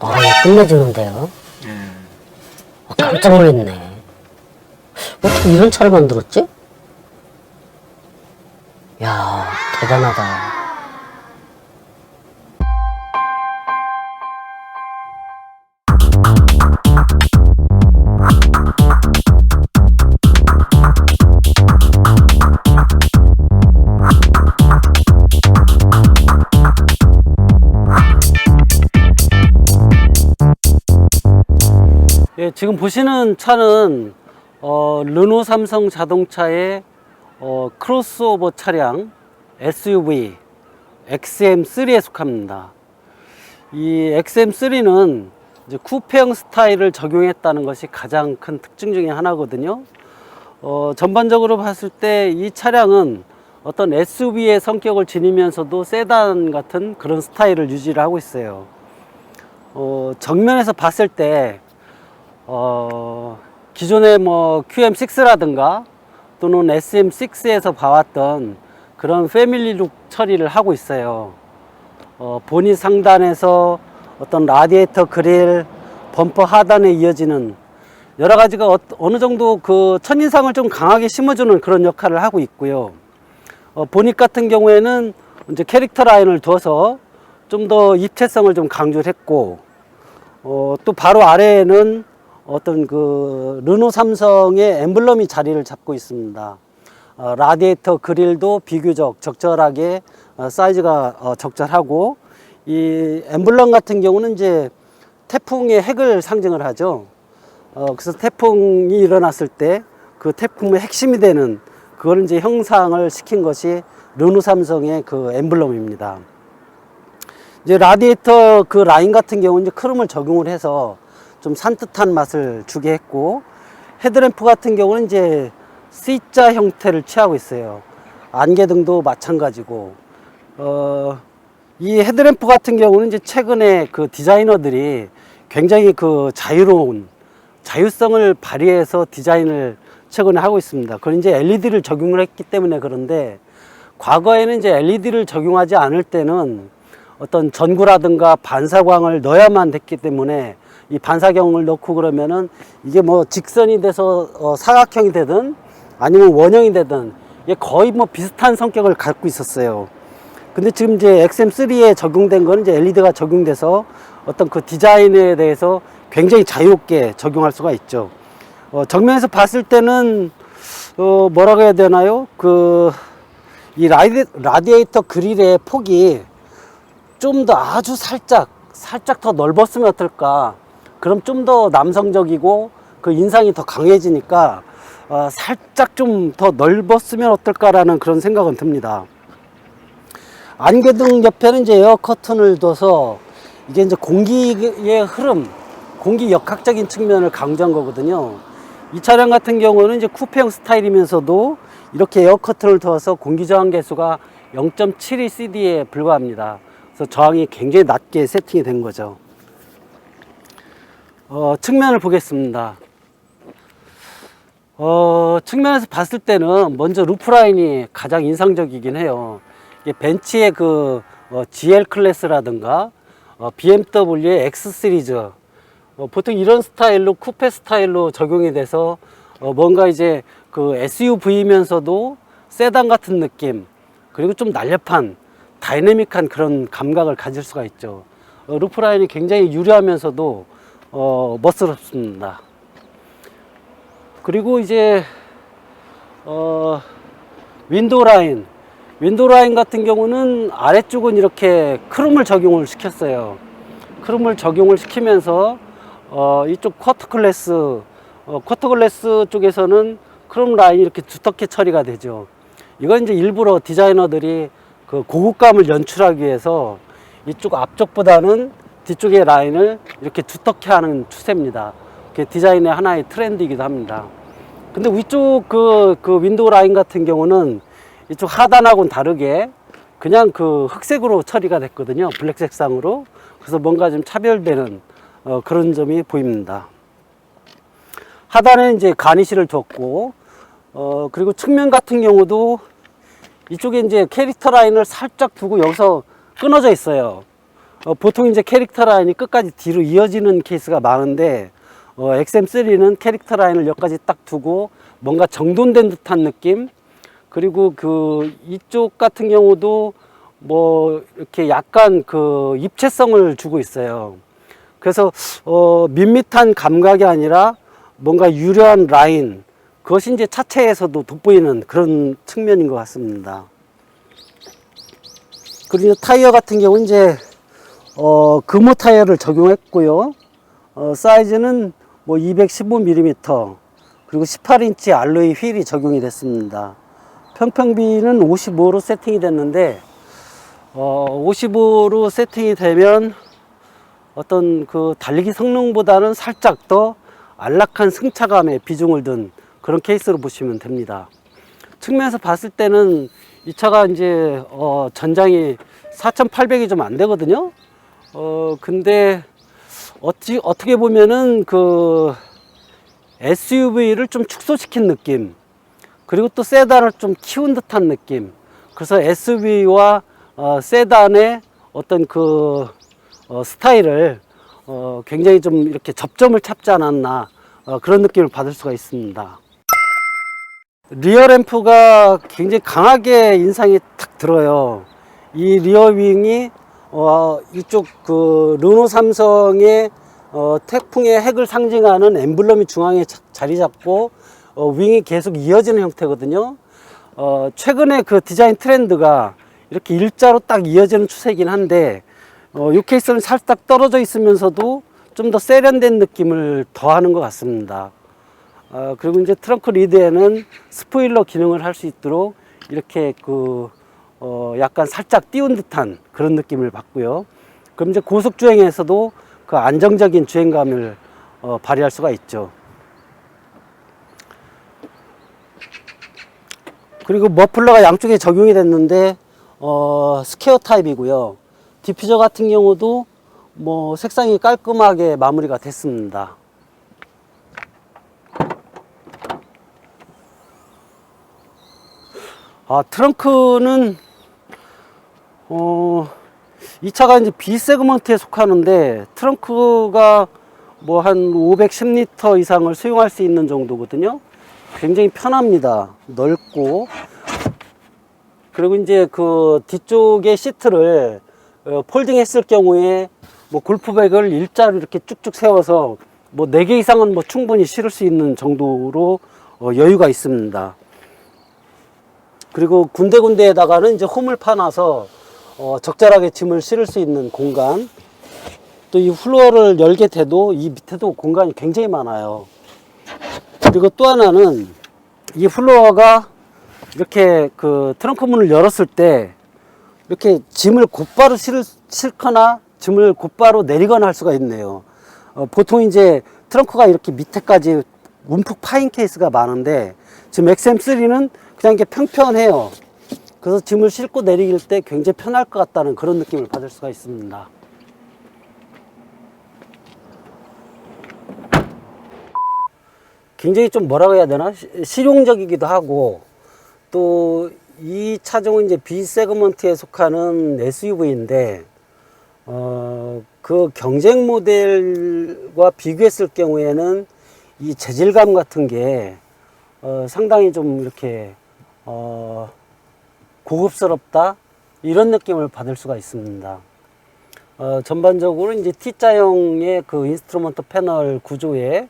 아, 끝내주는데요? 아, 깜짝 놀랐네. 어떻게 이런 차를 만들었지? 야 대단하다. 지금 보시는 차는 어, 르노 삼성 자동차의 어, 크로스오버 차량 SUV XM3에 속합니다. 이 XM3는 이제 쿠페형 스타일을 적용했다는 것이 가장 큰 특징 중에 하나거든요. 어, 전반적으로 봤을 때 이 차량은 어떤 SUV의 성격을 지니면서도 세단 같은 그런 스타일을 유지를 하고 있어요. 어, 정면에서 봤을 때 어, 기존의 뭐 QM6라든가 또는 SM6에서 봐왔던 그런 패밀리룩 처리를 하고 있어요. 어, 본닛 상단에서 어떤 라디에이터 그릴, 범퍼 하단에 이어지는 여러 가지가 어, 어느 정도 그 첫인상을 좀 강하게 심어주는 그런 역할을 하고 있고요. 어, 본닛 같은 경우에는 이제 캐릭터 라인을 둬서 좀 더 입체성을 좀 강조를 했고, 어, 또 바로 아래에는 어떤 그 르노 삼성의 엠블럼이 자리를 잡고 있습니다. 어, 라디에이터 그릴도 비교적 적절하게 어, 사이즈가 어, 적절하고 이 엠블럼 같은 경우는 이제 태풍의 핵을 상징을 하죠. 어, 그래서 태풍이 일어났을 때 그 태풍의 핵심이 되는 그걸 이제 형상을 시킨 것이 르노 삼성의 그 엠블럼입니다. 이제 라디에이터 그 라인 같은 경우는 이제 크롬을 적용을 해서 좀 산뜻한 맛을 주게 했고 헤드램프 같은 경우는 이제 C자 형태를 취하고 있어요. 안개등도 마찬가지고 어, 이 헤드램프 같은 경우는 이제 최근에 그 디자이너들이 굉장히 그 자유로운 자유성을 발휘해서 디자인을 최근에 하고 있습니다. 그건 이제 LED를 적용을 했기 때문에 그런데 과거에는 이제 LED를 적용하지 않을 때는 어떤 전구라든가 반사광을 넣어야만 됐기 때문에 이 반사경을 넣고 그러면은 이게 뭐 직선이 돼서 어, 사각형이 되든 아니면 원형이 되든 이게 거의 뭐 비슷한 성격을 갖고 있었어요. 근데 지금 이제 XM3에 적용된 거는 이제 LED가 적용돼서 어떤 그 디자인에 대해서 굉장히 자유롭게 적용할 수가 있죠. 어, 정면에서 봤을 때는 어, 뭐라고 해야 되나요? 그 이 라디, 라디에이터 그릴의 폭이 좀 더 아주 살짝 살짝 더 넓었으면 어떨까 그럼 좀 더 남성적이고 그 인상이 더 강해지니까 어, 살짝 좀 더 넓었으면 어떨까라는 그런 생각은 듭니다 안개등 옆에는 이제 에어 커튼을 둬서 이게 이제 공기의 흐름 공기 역학적인 측면을 강조한 거거든요 이 차량 같은 경우는 이제 쿠페형 스타일이면서도 이렇게 에어 커튼을 둬서 공기 저항 계수가 0.72 CD에 불과합니다. 그래서 저항이 굉장히 낮게 세팅이 된 거죠. 어, 측면을 보겠습니다. 어, 측면에서 봤을 때는 먼저 루프 라인이 가장 인상적이긴 해요. 벤츠의 그 어, GL 클래스라든가 어, BMW의 X 시리즈 어, 보통 이런 스타일로 쿠페 스타일로 적용이 돼서 어, 뭔가 이제 그 SUV면서도 세단 같은 느낌 그리고 좀 날렵한 다이내믹한 그런 감각을 가질 수가 있죠. 어, 루프 라인이 굉장히 유려하면서도 어, 멋스럽습니다. 그리고 이제 어, 윈도우 라인 윈도우 라인 같은 경우는 아래쪽은 이렇게 크롬을 적용을 시켰어요. 크롬을 적용을 시키면서 어, 이쪽 쿼터 클래스 어, 쿼터 클래스 쪽에서는 크롬 라인이 이렇게 두텁게 처리가 되죠. 이건 이제 일부러 디자이너들이 그 고급감을 연출하기 위해서 이쪽 앞쪽보다는 뒤쪽의 라인을 이렇게 두텁게 하는 추세입니다. 디자인의 하나의 트렌드이기도 합니다. 근데 위쪽 그, 그 윈도우 라인 같은 경우는 이쪽 하단하고는 다르게 그냥 그 흑색으로 처리가 됐거든요. 블랙 색상으로. 그래서 뭔가 좀 차별되는 어, 그런 점이 보입니다. 하단에 이제 가니시를 뒀고, 어, 그리고 측면 같은 경우도 이쪽에 이제 캐릭터 라인을 살짝 두고 여기서 끊어져 있어요. 어, 보통 이제 캐릭터 라인이 끝까지 뒤로 이어지는 케이스가 많은데 어, XM3는 캐릭터 라인을 여기까지 딱 두고 뭔가 정돈된 듯한 느낌 그리고 그 이쪽 같은 경우도 뭐 이렇게 약간 그 입체성을 주고 있어요. 그래서 어 밋밋한 감각이 아니라 뭔가 유려한 라인 그것이 이제 차체에서도 돋보이는 그런 측면인 것 같습니다. 그리고 타이어 같은 경우 이제 어 금호 타이어를 적용했고요. 어 사이즈는 뭐 215mm 그리고 18인치 알로이 휠이 적용이 됐습니다. 평평비는 55로 세팅이 됐는데 어 55로 세팅이 되면 어떤 그 달리기 성능보다는 살짝 더 안락한 승차감에 비중을 둔 그런 케이스로 보시면 됩니다. 측면에서 봤을 때는 이 차가 이제 어 전장이 4,800이 좀 안 되거든요. 어 근데 어찌 어떻게 보면은 그 SUV를 좀 축소시킨 느낌 그리고 또 세단을 좀 키운 듯한 느낌 그래서 SUV와 어, 세단의 어떤 그 어, 스타일을 어, 굉장히 좀 이렇게 접점을 찾지 않았나 어, 그런 느낌을 받을 수가 있습니다. 리어 램프가 굉장히 강하게 인상이 탁 들어요. 이 리어 윙이 어, 이쪽 그 르노 삼성의 어, 태풍의 핵을 상징하는 엠블럼이 중앙에 자, 자리 잡고 어, 윙이 계속 이어지는 형태거든요. 어, 최근에 그 디자인 트렌드가 이렇게 일자로 딱 이어지는 추세이긴 한데 어, 이 케이스는 살짝 떨어져 있으면서도 좀 더 세련된 느낌을 더하는 것 같습니다. 어, 그리고 이제 트렁크 리드에는 스포일러 기능을 할 수 있도록 이렇게 그 어, 약간 살짝 띄운 듯한 그런 느낌을 받고요. 그럼 이제 고속 주행에서도 그 안정적인 주행감을 어, 발휘할 수가 있죠. 그리고 머플러가 양쪽에 적용이 됐는데 어, 스퀘어 타입이고요. 디퓨저 같은 경우도 뭐 색상이 깔끔하게 마무리가 됐습니다. 아 트렁크는 어, 이 차가 이제 B 세그먼트에 속하는데 트렁크가 뭐 한 510리터 이상을 수용할 수 있는 정도거든요. 굉장히 편합니다. 넓고 그리고 이제 그 뒤쪽에 시트를 어, 폴딩 했을 경우에 뭐 골프백을 일자로 이렇게 쭉쭉 세워서 뭐네개 이상은 뭐 충분히 실을 수 있는 정도로 어, 여유가 있습니다. 그리고 군데군데에다가는 이제 홈을 파놔서 어, 적절하게 짐을 실을 수 있는 공간. 또 이 플로어를 열게 돼도 이 밑에도 공간이 굉장히 많아요. 그리고 또 하나는 이 플로어가 이렇게 그 트렁크 문을 열었을 때 이렇게 짐을 곧바로 실, 실거나 짐을 곧바로 내리거나 할 수가 있네요. 어, 보통 이제 트렁크가 이렇게 밑에까지 움푹 파인 케이스가 많은데 지금 XM3는 그냥 이게 평평해요. 그래서 짐을 싣고 내리길 때 굉장히 편할 것 같다는 그런 느낌을 받을 수가 있습니다. 굉장히 좀 뭐라고 해야 되나 시- 실용적이기도 하고 또 이 차종은 이제 B 세그먼트에 속하는 SUV인데 어, 그 경쟁 모델과 비교했을 경우에는 이 재질감 같은 게 어, 상당히 좀 이렇게 어, 고급스럽다 이런 느낌을 받을 수가 있습니다. 어, 전반적으로 이제 T자형의 그 인스트루먼트 패널 구조에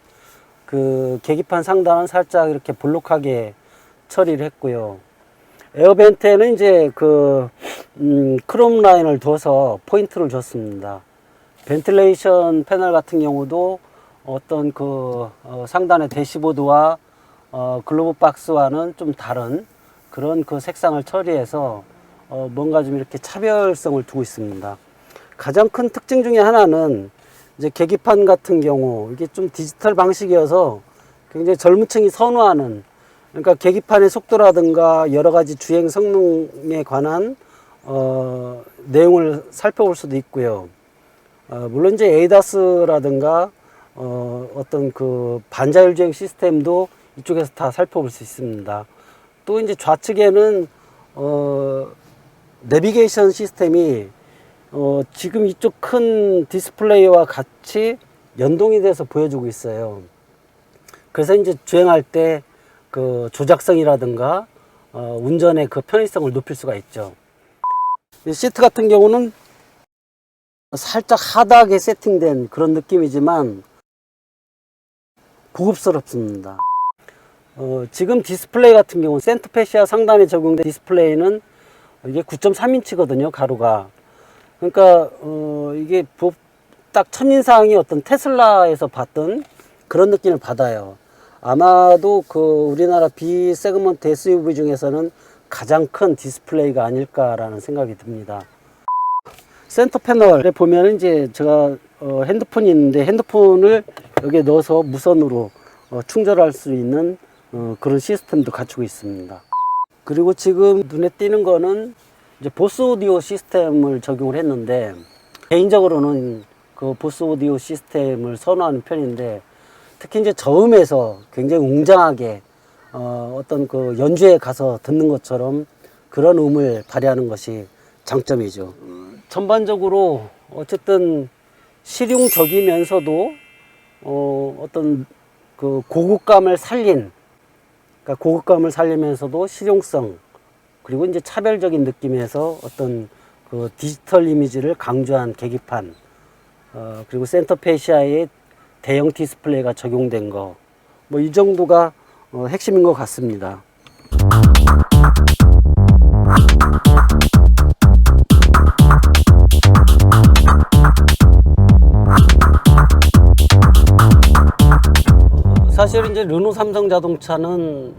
그 계기판 상단은 살짝 이렇게 볼록하게 처리를 했고요. 에어벤트에는 이제 그 음, 크롬 라인을 둬서 포인트를 줬습니다. 벤틸레이션 패널 같은 경우도 어떤 그 어, 상단의 대시보드와 어, 글로브 박스와는 좀 다른 그런 그 색상을 처리해서 어, 뭔가 좀 이렇게 차별성을 두고 있습니다. 가장 큰 특징 중에 하나는 이제 계기판 같은 경우 이게 좀 디지털 방식이어서 굉장히 젊은 층이 선호하는 그러니까 계기판의 속도라든가 여러 가지 주행 성능에 관한 어, 내용을 살펴볼 수도 있고요. 어, 물론 이제 에이다스라든가 어, 어떤 그 반자율 주행 시스템도 이쪽에서 다 살펴볼 수 있습니다. 또 이제 좌측에는 어, 내비게이션 시스템이 어, 지금 이쪽 큰 디스플레이와 같이 연동이 돼서 보여주고 있어요. 그래서 이제 주행할 때 그 조작성이라든가 어, 운전의 그 편의성을 높일 수가 있죠. 이 시트 같은 경우는 살짝 하드하게 세팅된 그런 느낌이지만 고급스럽습니다. 어, 지금 디스플레이 같은 경우 센터페시아 상단에 적용된 디스플레이는 이게 9.3인치거든요 가로가. 그러니까 어, 이게 보- 딱 첫인상이 어떤 테슬라에서 봤던 그런 느낌을 받아요. 아마도 그 우리나라 B 세그먼트 SUV 중에서는 가장 큰 디스플레이가 아닐까라는 생각이 듭니다. 센터 패널에 보면 이제 제가 어, 핸드폰이 있는데 핸드폰을 여기에 넣어서 무선으로 어, 충전할 수 있는 어, 그런 시스템도 갖추고 있습니다. 그리고 지금 눈에 띄는 거는 이제 보스 오디오 시스템을 적용을 했는데 개인적으로는 그 보스 오디오 시스템을 선호하는 편인데 특히 이제 저음에서 굉장히 웅장하게 어, 어떤 그 연주에 가서 듣는 것처럼 그런 음을 발휘하는 것이 장점이죠. 전반적으로 어쨌든 실용적이면서도 어, 어떤 그 고급감을 살린 그러니까 고급감을 살리면서도 실용성 그리고 이제 차별적인 느낌에서 어떤 그 디지털 이미지를 강조한 계기판 어, 그리고 센터페시아에 대형 디스플레이가 적용된 거 뭐 이 정도가 어, 핵심인 것 같습니다. 사실 이제 르노 삼성 자동차는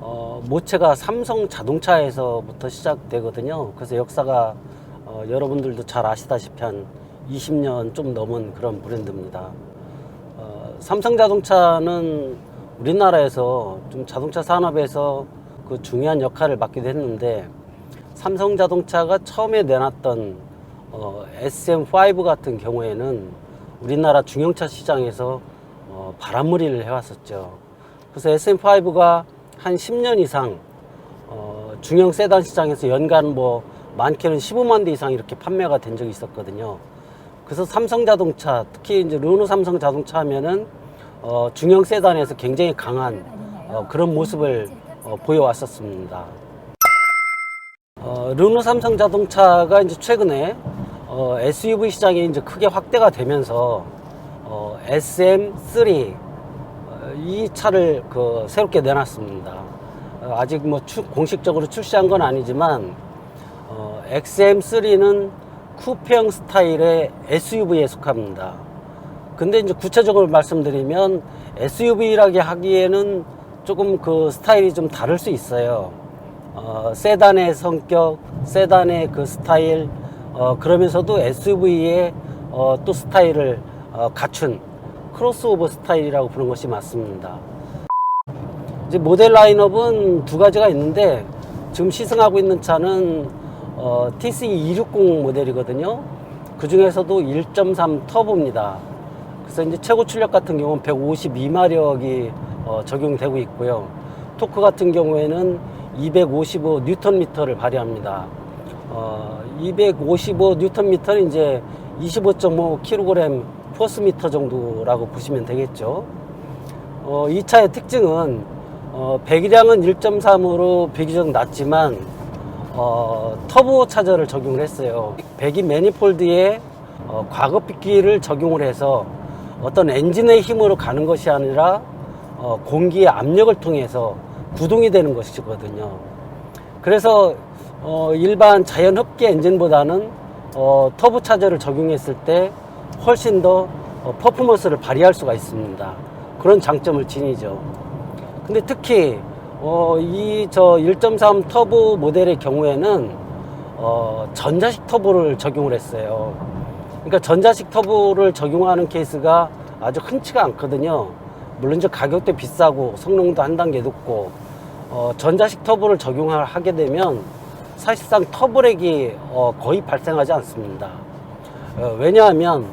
어, 모체가 삼성 자동차에서부터 시작되거든요. 그래서 역사가 어, 여러분들도 잘 아시다시피 한 20년 좀 넘은 그런 브랜드입니다. 어, 삼성 자동차는 우리나라에서 좀 자동차 산업에서 그 중요한 역할을 맡기도 했는데 삼성 자동차가 처음에 내놨던 어, SM5 같은 경우에는 우리나라 중형차 시장에서 어, 바람무리를 해왔었죠. 그래서 SM5가 한 10년 이상 어, 중형 세단 시장에서 연간 뭐 많게는 15만 대 이상 이렇게 판매가 된 적이 있었거든요. 그래서 삼성 자동차, 특히 이제 르노 삼성 자동차 하면은 어, 중형 세단에서 굉장히 강한 어, 그런 모습을 어, 보여왔었습니다. 어, 르노 삼성 자동차가 이제 최근에 어, SUV 시장이 이제 크게 확대가 되면서 어, SM3 어, 이 차를 그 새롭게 내놨습니다. 어, 아직 뭐 추- 공식적으로 출시한 건 아니지만 어, XM3는 쿠페형 스타일의 SUV에 속합니다. 근데 이제 구체적으로 말씀드리면 SUV라게 하기에는 조금 그 스타일이 좀 다를 수 있어요. 어, 세단의 성격, 세단의 그 스타일, 어, 그러면서도 SUV의 어, 또 스타일을 어, 갖춘 크로스오버 스타일이라고 부르는 것이 맞습니다. 이제 모델 라인업은 두 가지가 있는데 지금 시승하고 있는 차는 어, TC260 모델이거든요. 그 중에서도 1.3 터보입니다. 그래서 이제 최고 출력 같은 경우는 152마력이 어, 적용되고 있고요. 토크 같은 경우에는 255 뉴턴 미터를 발휘합니다. 어, 255 뉴턴 미터는 이제 25.5 kg 포스 미터 정도라고 보시면 되겠죠. 어, 이 차의 특징은 어, 배기량은 1.3으로 비교적 낮지만 어, 터보 차저를 적용을 했어요. 배기 매니폴드에 어, 과급비기를 적용을 해서 어떤 엔진의 힘으로 가는 것이 아니라 어, 공기의 압력을 통해서 구동이 되는 것이거든요. 그래서 어, 일반 자연 흡기 엔진보다는 어, 터보 차저를 적용했을 때 훨씬 더 어, 퍼포먼스를 발휘할 수가 있습니다. 그런 장점을 지니죠. 근데 특히 어, 이 저 1.3 터보 모델의 경우에는 어, 전자식 터보를 적용을 했어요. 그러니까 전자식 터보를 적용하는 케이스가 아주 흔치가 않거든요. 물론 이제 가격도 비싸고 성능도 한 단계 높고 어, 전자식 터보를 적용하게 되면 사실상 터보렉이 어, 거의 발생하지 않습니다. 어, 왜냐하면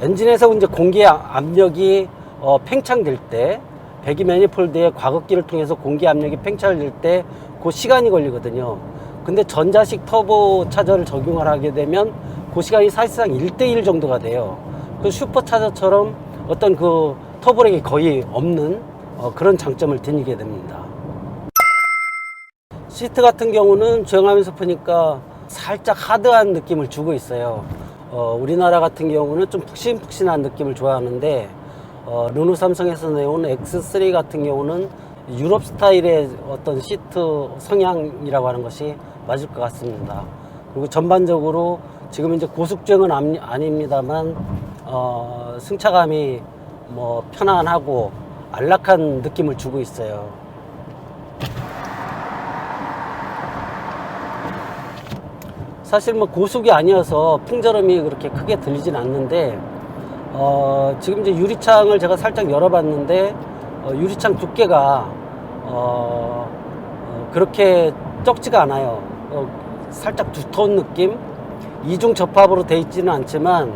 엔진에서 이제 공기 압력이 어, 팽창될 때 배기 매니폴드의 과급기를 통해서 공기 압력이 팽창될 때 그 시간이 걸리거든요. 근데 전자식 터보 차저를 적용을 하게 되면 그 시간이 사실상 1대1 정도가 돼요. 그 슈퍼 차저처럼 어떤 그 터보렉이 거의 없는 어, 그런 장점을 지니게 됩니다. 시트 같은 경우는 주행하면서 보니까 살짝 하드한 느낌을 주고 있어요. 어, 우리나라 같은 경우는 좀 푹신푹신한 느낌을 좋아하는데 어, 르노 삼성에서 내온 X3 같은 경우는 유럽 스타일의 어떤 시트 성향이라고 하는 것이 맞을 것 같습니다. 그리고 전반적으로 지금 이제 고속주행은 암- 아닙니다만 어, 승차감이 뭐 편안하고 안락한 느낌을 주고 있어요. 사실 뭐 고속이 아니어서 풍절음이 그렇게 크게 들리진 않는데 어, 지금 이제 유리창을 제가 살짝 열어봤는데 어, 유리창 두께가 어, 어, 그렇게 적지가 않아요. 어, 살짝 두터운 느낌. 이중 접합으로 돼 있지는 않지만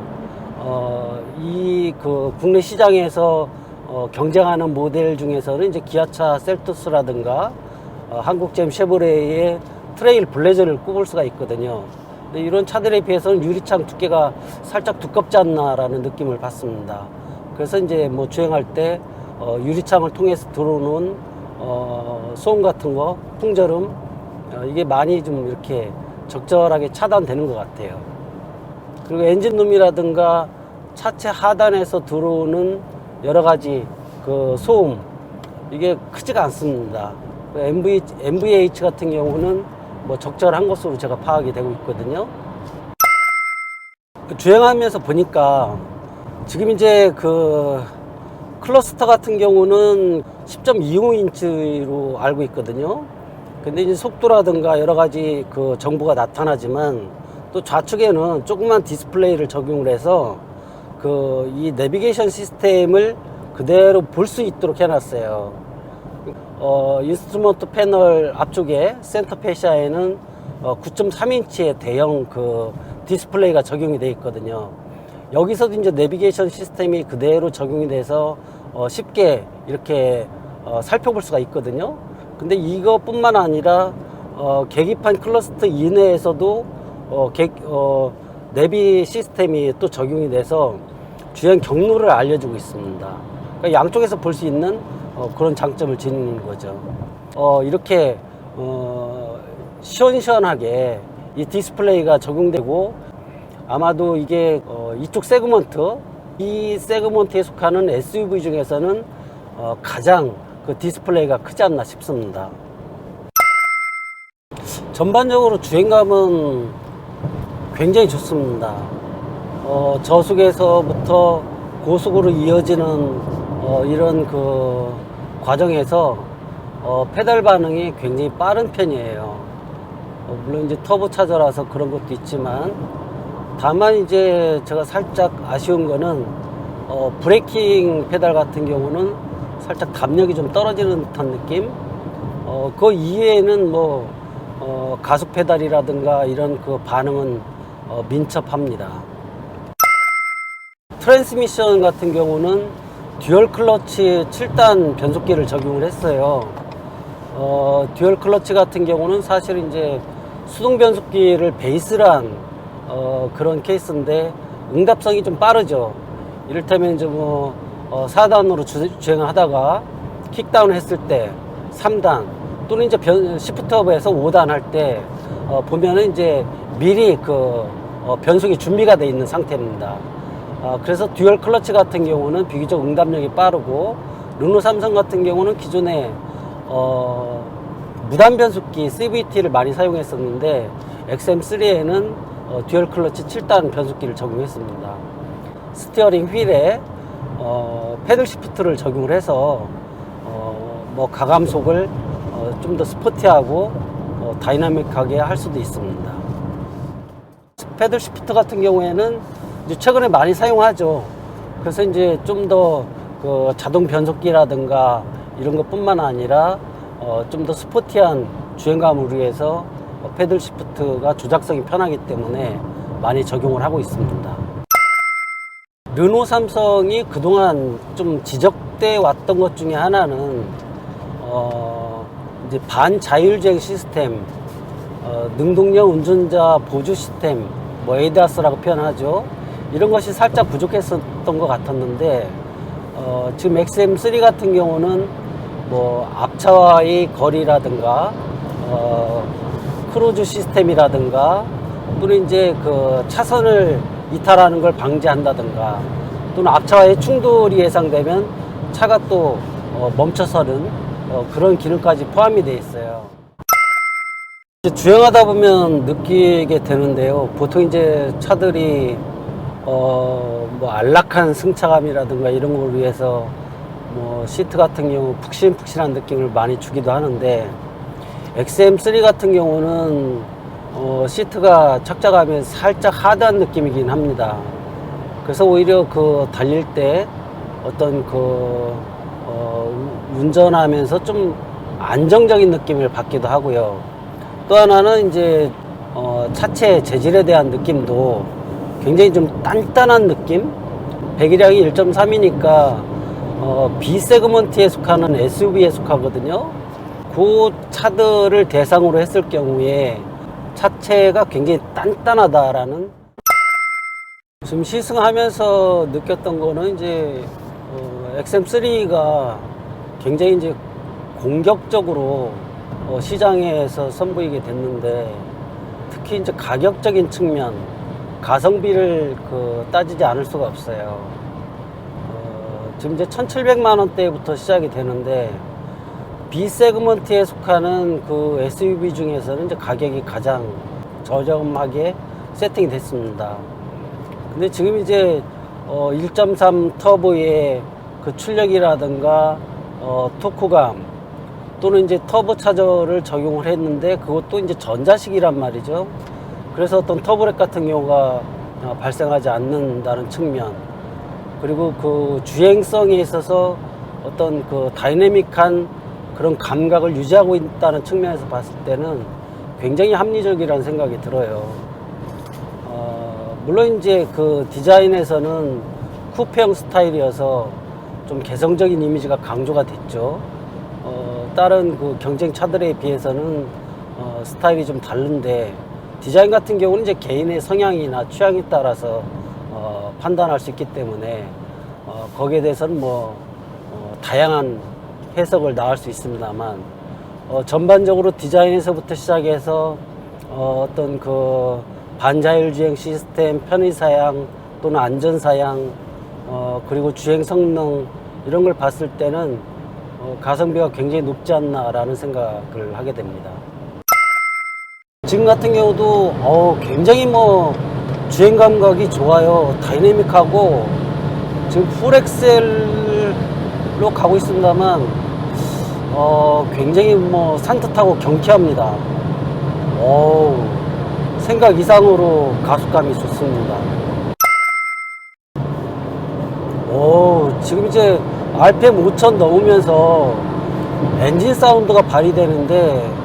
어, 이 그 국내 시장에서 어, 경쟁하는 모델 중에서는 이제 기아차 셀토스라든가 어, 한국잼 쉐보레의 트레일 블레저를 꼽을 수가 있거든요. 근데 이런 차들에 비해서는 유리창 두께가 살짝 두껍지 않나라는 느낌을 받습니다. 그래서 이제 뭐 주행할 때 어, 유리창을 통해서 들어오는 어, 소음 같은 거, 풍절음 어, 이게 많이 좀 이렇게 적절하게 차단되는 것 같아요. 그리고 엔진룸이라든가 차체 하단에서 들어오는 여러 가지 그 소음 이게 크지가 않습니다. 그 MV, MVH 같은 경우는 뭐 적절한 것으로 제가 파악이 되고 있거든요. 주행하면서 보니까 지금 이제 그 클러스터 같은 경우는 10.25인치로 알고 있거든요. 근데 이제 속도라든가 여러 가지 그 정보가 나타나지만 또 좌측에는 조그만 디스플레이를 적용을 해서 그 이 내비게이션 시스템을 그대로 볼 수 있도록 해놨어요. 어, 인스트루먼트 패널 앞쪽에 센터 페시아에는 어, 9.3인치의 대형 그 디스플레이가 적용이 되어 있거든요. 여기서도 이제 내비게이션 시스템이 그대로 적용이 돼서 어, 쉽게 이렇게 어, 살펴볼 수가 있거든요. 근데 이것뿐만 아니라 어, 계기판 클러스터 이내에서도 어, 계, 어, 내비 시스템이 또 적용이 돼서 주행 경로를 알려주고 있습니다. 그러니까 양쪽에서 볼 수 있는 어, 그런 장점을 지니는 거죠. 어, 이렇게 어, 시원시원하게 이 디스플레이가 적용되고 아마도 이게 어, 이쪽 세그먼트 이 세그먼트에 속하는 SUV 중에서는 어, 가장 그 디스플레이가 크지 않나 싶습니다. 전반적으로 주행감은 굉장히 좋습니다. 어, 저속에서부터 고속으로 이어지는 어, 이런 그 과정에서 어, 페달 반응이 굉장히 빠른 편이에요. 어, 물론 이제 터보 차저라서 그런 것도 있지만 다만 이제 제가 살짝 아쉬운 거는 어, 브레이킹 페달 같은 경우는 살짝 담력이 좀 떨어지는 듯한 느낌. 어, 그 이외에는 뭐 어, 가속 페달이라든가 이런 그 반응은 어, 민첩합니다. 트랜스미션 같은 경우는 듀얼 클러치 7단 변속기를 적용을 했어요. 어, 듀얼 클러치 같은 경우는 사실 이제 수동 변속기를 베이스로 한 어, 그런 케이스인데 응답성이 좀 빠르죠. 이를테면 이제 뭐 어, 4단으로 주, 주행을 하다가 킥다운 했을 때 3단 또는 이제 변, 시프트업에서 5단 할때 어, 보면은 이제 미리 그 어, 변속이 준비가 돼 있는 상태입니다. 아, 그래서 듀얼 클러치 같은 경우는 비교적 응답력이 빠르고 르노 삼성 같은 경우는 기존에 어, 무단 변속기 CVT를 많이 사용했었는데 XM3에는 어, 듀얼 클러치 7단 변속기를 적용했습니다. 스티어링 휠에 어, 패들 시프트를 적용을 해서 어, 뭐 가감속을 어, 좀 더 스포티하고 어, 다이나믹하게 할 수도 있습니다. 패들 시프트 같은 경우에는 이제 최근에 많이 사용하죠. 그래서 이제 좀 더 그 자동 변속기라든가 이런 것뿐만 아니라 어, 좀 더 스포티한 주행감을 위해서 어, 패들 시프트가 조작성이 편하기 때문에 많이 적용을 하고 있습니다. 르노 삼성이 그동안 좀 지적돼 왔던 것 중에 하나는 어, 이제 반자율주행 시스템, 어, 능동형 운전자 보조 시스템 뭐 에이다스라고 표현하죠. 이런 것이 살짝 부족했었던 것 같았는데 어, 지금 XM3 같은 경우는 뭐 앞차와의 거리라든가 어, 크루즈 시스템이라든가 또는 이제 그 차선을 이탈하는 걸 방지한다든가 또는 앞차와의 충돌이 예상되면 차가 또 어, 멈춰서는 어, 그런 기능까지 포함이 되어 있어요. 주행하다 보면 느끼게 되는데요. 보통 이제 차들이 어, 뭐 안락한 승차감이라든가 이런 걸 위해서 뭐 시트 같은 경우 푹신푹신한 느낌을 많이 주기도 하는데 XM3 같은 경우는 어, 시트가 착자감이 살짝 하드한 느낌이긴 합니다. 그래서 오히려 그 달릴 때 어떤 그 어, 우- 운전하면서 좀 안정적인 느낌을 받기도 하고요. 또 하나는 이제 어, 차체 재질에 대한 느낌도 굉장히 좀 단단한 느낌? 배기량이 1.3이니까 어, B 세그먼트에 속하는 SUV에 속하거든요. 그 차들을 대상으로 했을 경우에 차체가 굉장히 단단하다라는 지금 시승하면서 느꼈던 거는 이제 어, XM3가 굉장히 이제 공격적으로 어, 시장에서 선보이게 됐는데 특히 이제 가격적인 측면 가성비를 그 따지지 않을 수가 없어요. 어, 지금 이제 1,700만 원대부터 시작이 되는데 B 세그먼트에 속하는 그 SUV 중에서는 이제 가격이 가장 저렴하게 세팅이 됐습니다. 근데 지금 이제 어, 1.3 터보의 그 출력이라든가 어, 토크감 또는 이제 터보 차저를 적용을 했는데 그것도 이제 전자식이란 말이죠. 그래서 어떤 터보렉 같은 경우가 어, 발생하지 않는다는 측면 그리고 그 주행성에 있어서 어떤 그 다이내믹한 그런 감각을 유지하고 있다는 측면에서 봤을 때는 굉장히 합리적이라는 생각이 들어요. 어, 물론 이제 그 디자인에서는 쿠페형 스타일이어서 좀 개성적인 이미지가 강조가 됐죠. 어, 다른 그 경쟁 차들에 비해서는 어, 스타일이 좀 다른데 디자인 같은 경우는 이제 개인의 성향이나 취향에 따라서 어, 판단할 수 있기 때문에 어, 거기에 대해서는 뭐 어, 다양한 해석을 나올 수 있습니다만 어, 전반적으로 디자인에서부터 시작해서 어, 어떤 그 반자율 주행 시스템, 편의 사양 또는 안전 사양 어, 그리고 주행 성능 이런 걸 봤을 때는 어, 가성비가 굉장히 높지 않나라는 생각을 하게 됩니다. 지금 같은 경우도 어, 굉장히 뭐 주행 감각이 좋아요. 다이내믹하고 지금 풀엑셀로 가고 있습니다만 어, 굉장히 뭐 산뜻하고 경쾌합니다. 어우, 생각 이상으로 가속감이 좋습니다. 오, 지금 이제 RPM 5000 넘으면서 엔진 사운드가 발휘되는데, 어,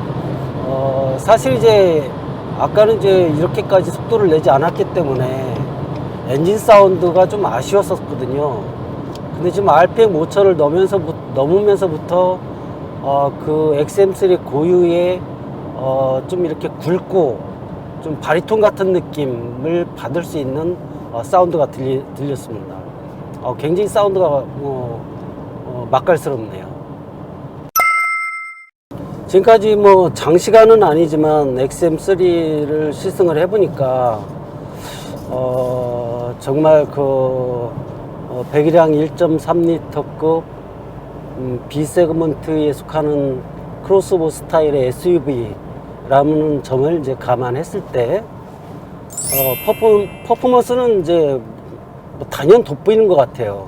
사실 이제 아까는 이제 이렇게까지 속도를 내지 않았기 때문에 엔진 사운드가 좀 아쉬웠었거든요. 근데 지금 RPM 5000을 넘으면서, 넘으면서부터 어, 그 XM3 고유의 어, 좀 이렇게 굵고 좀 바리톤 같은 느낌을 받을 수 있는 어, 사운드가 들리, 들렸습니다. 어, 굉장히 사운드가 뭐, 어, 맛깔스럽네요. 지금까지 뭐 장시간은 아니지만 XM3를 시승을 해보니까 어, 정말 그 어, 배기량 1.3리터급 음, B 세그먼트에 속하는 크로스오버 스타일의 SUV라는 점을 이제 감안했을 때 어, 퍼포, 퍼포먼스는 이제 뭐 단연 돋보이는 것 같아요.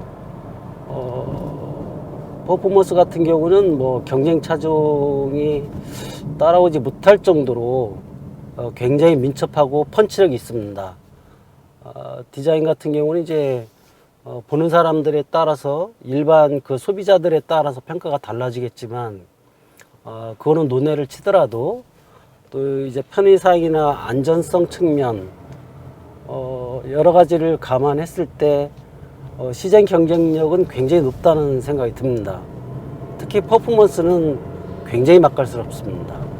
어, 퍼포먼스 같은 경우는 뭐 경쟁 차종이 따라오지 못할 정도로 어, 굉장히 민첩하고 펀치력이 있습니다. 어, 디자인 같은 경우는 이제 어, 보는 사람들에 따라서 일반 그 소비자들에 따라서 평가가 달라지겠지만 어, 그거는 논외를 치더라도 또 이제 편의사항이나 안전성 측면 어, 여러 가지를 감안했을 때 어, 시장 경쟁력은 굉장히 높다는 생각이 듭니다. 특히 퍼포먼스는 굉장히 맛깔스럽습니다.